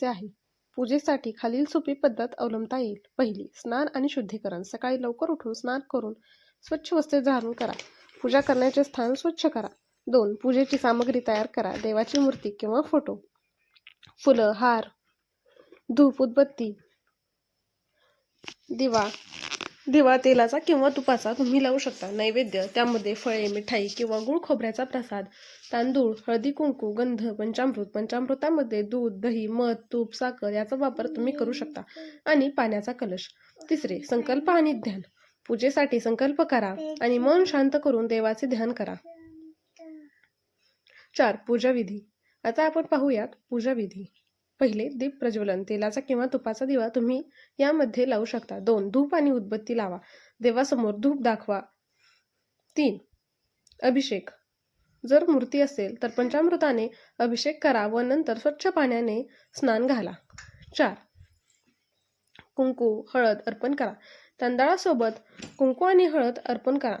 चे आहे. पूजेसाठी खालील सोपी पद्धत अवलंबता येईल. पहिली स्नान आणि शुद्धीकरण. सकाळी लवकर उठून स्नान करून स्वच्छ वस्त्रे धारण करा. पूजा करण्याचे स्थान स्वच्छ करा. दोन पूजेची सामग्री तयार करा. देवाची मूर्ती किंवा फोटो. फुलं हार धूप उदबत्ती दिवा दिवा तेलाचा किंवा तुपाचा तुम्ही लावू शकता. नैवेद्य त्यामध्ये फळे मिठाई किंवा गुळ खोबऱ्याचा प्रसाद तांदूळ हळदी कुंकू गंध पंचामृत पंचामृतामध्ये दूध दही मध तूप साखर याचा वापर तुम्ही करू शकता. आणि पाण्याचा कलश. तिसरे संकल्प आणि ध्यान. पूजेसाठी संकल्प करा आणि मन शांत करून देवाचे ध्यान करा. चार पूजा विधी आता आपण पाहूयात पूजा विधी पहिले दीप प्रज्वलन तेलाचा किंवा तुपाचा दिवा तुम्ही यामध्ये लावू शकता. दोन धूप आणि उदबत्ती लावा. देवासमोर धूप दाखवा. तीन अभिषेक. जर मूर्ती असेल तर पंचामृताने अभिषेक करा व नंतर स्वच्छ पाण्याने स्नान घाला. चार कुंकू हळद अर्पण करा. तांदळासोबत कुंकू आणि हळद अर्पण करा.